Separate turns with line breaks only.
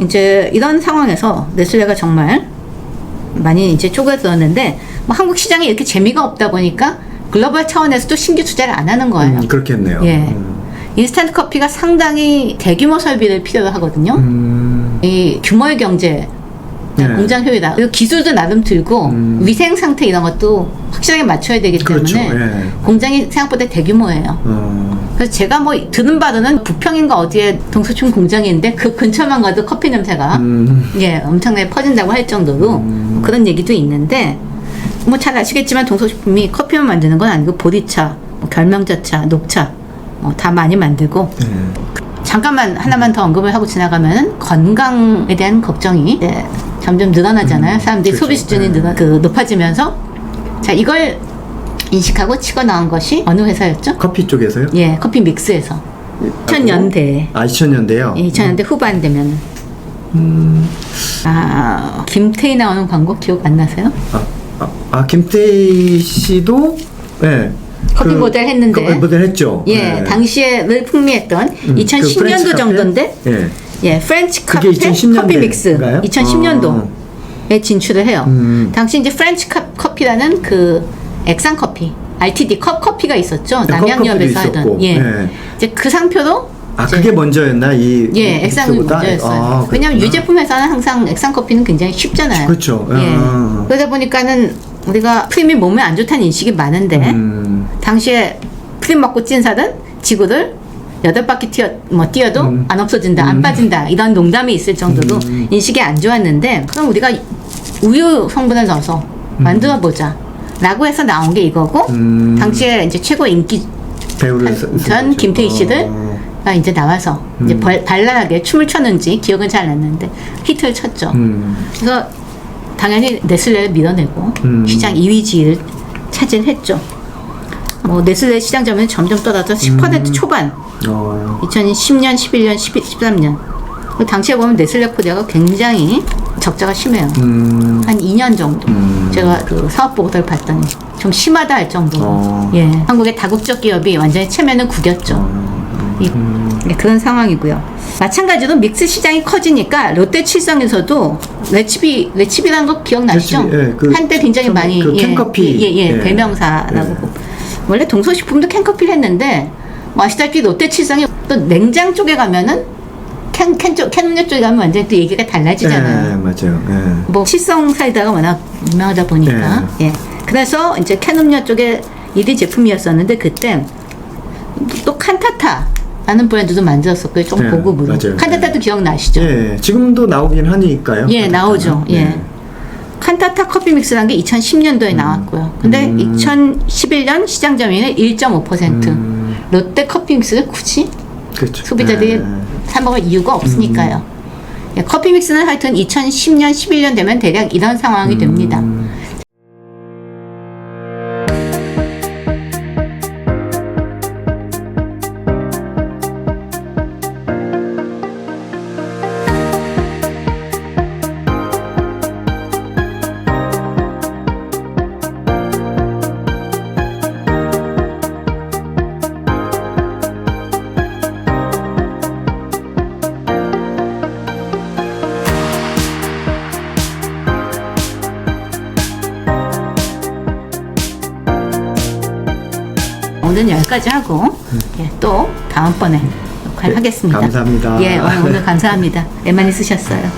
이제 이런 상황에서 네슬레가 정말 많이 이제 쪼개들었는데 뭐 한국 시장이 이렇게 재미가 없다 보니까 글로벌 차원에서도 신규 투자를 안 하는 거예요.
음, 그렇겠네요.
예.
음.
인스턴트 커피가 상당히 대규모 설비를 필요로 하거든요.
음.
이 규모의 경제,
네.
공장 효율화, 그리고 기술도 나름 들고
음.
위생 상태 이런 것도 확실하게 맞춰야 되기
그렇죠.
때문에
예.
공장이 생각보다 대규모예요.
어.
그래서 제가 뭐 들은 바로는 부평인가 어디에 동서촌 공장이 있는데 그 근처만 가도 커피 냄새가
음.
예 엄청나게 퍼진다고 할 정도로 뭐 그런 얘기도 있는데 뭐 잘 아시겠지만 동서식품이 커피만 만드는 건 아니고 보리차, 뭐 결명자차, 녹차 뭐 다 많이 만들고
예.
잠깐만 하나만 더 언급을 하고 지나가면은 건강에 대한 걱정이 이제 점점 늘어나잖아요. 사람들이
그렇죠.
소비 수준이
네.
늘어 그 높아지면서 자 이걸 인식하고 치고 나온 것이 어느 회사였죠?
커피 쪽에서요?
예, 커피 믹스에서 2000년대
아, 2000년대요?
예, 2000년대 후반 되면
음.
아 김태희 나오는 광고 기억 안 나세요?
아, 아, 아 김태희 씨도 예.
커피 모델 했는데.
그, 모델 했죠.
예, 당시에를 풍미했던
음, 그
2010년도
프렌치 카페?
정도인데
예.
예, 프렌치 카페
2010 년대
커피 믹스
인가요?
2010년도에 진출을 해요.
음.
당시 이제 프렌치 카, 커피라는 그 액상 커피, RTD 컵 커피가 있었죠.
네,
남양유업에서
컵 커피도
하던.
있었고,
예.
예.
이제 그 상표로
아,
이제
그게 먼저였나? 이
예, 액상이
믹스보다?
먼저였어요.
아,
왜냐하면
그렇구나.
유제품에서는 항상 액상 커피는 굉장히 쉽잖아요.
그렇죠.
예.
아.
그러다 보니까는 우리가 프림이 몸에 안 좋다는 인식이 많은데
음.
당시에 프림 먹고 찐 사람 지구를 여덟 바퀴 뛰어 뭐 뛰어도
음.
안 없어진다, 안 빠진다 이런 농담이 있을 정도로 인식이 안 좋았는데 그럼 우리가 우유 성분을 넣어서 만들어 보자. 라고 해서 나온 게 이거고
음.
당시에 이제 최고 인기
배우를
한-
서-
전
썼죠.
김태희 씨들
어.
가 이제 나와서 이제
음.
벌- 발랄하게 춤을 췄는지 기억은 잘 안 나는데 히트를 쳤죠.
음.
그래서 당연히 네슬레를 밀어내고
음.
시장 2위 지위를 차지했죠. 뭐 네슬레 시장 점유율 점점 떨어져 10% 초반.
어.
2010년, 11년, 12, 13년. 그 당시에 보면 네슬레 코리아가 굉장히 적자가 심해요.
음.
한 2년 정도.
음.
제가 그 사업 보고서를 봤더니 좀 심하다 할 정도로.
어.
예. 한국의 다국적 기업이 완전히 체면을 구겼죠.
어.
이- 네, 그런 상황이고요. 마찬가지로 믹스 시장이 커지니까 롯데 칠성에서도 레치비 레치비라는 거 기억나시죠?
레치비, 예, 그
한때 굉장히
참,
많이
그 캔커피.
예, 예,
예.
대명사라고 원래 동서식품도 캔커피를 했는데 뭐 아시다시피 롯데 칠성이 또 냉장 쪽에 가면은 캔 캔 쪽 캔음료 쪽에 가면 완전히 또 얘기가 달라지잖아요.
예, 맞아요. 예.
뭐 칠성 사이다가 워낙 유명하다 보니까 예. 그래서 이제 캔음료 쪽에 1위 제품이었었는데 그때 또 칸타타 라는 브랜드도 만들었었고요. 좀
네,
고급으로.
맞아요.
칸타타도 기억나시죠?
예, 지금도 나오긴 하니까요.
예, 나오죠.
네.
예. 칸타타 커피 믹스라는 게 2010년도에 나왔고요. 근데
음.
2011년 시장 점유율은 1.5%.
음.
롯데 커피 믹스를 굳이
그렇죠.
소비자들이
예.
사 먹을 이유가 없으니까요. 예, 커피 믹스는 하여튼 2010년, 11년 되면 대략 이런 상황이 됩니다.
음.
오늘은 여기까지 하고 예, 또 다음번에
네,
하겠습니다.
감사합니다.
예, 오늘, 오늘 감사합니다. 애많이 쓰셨어요.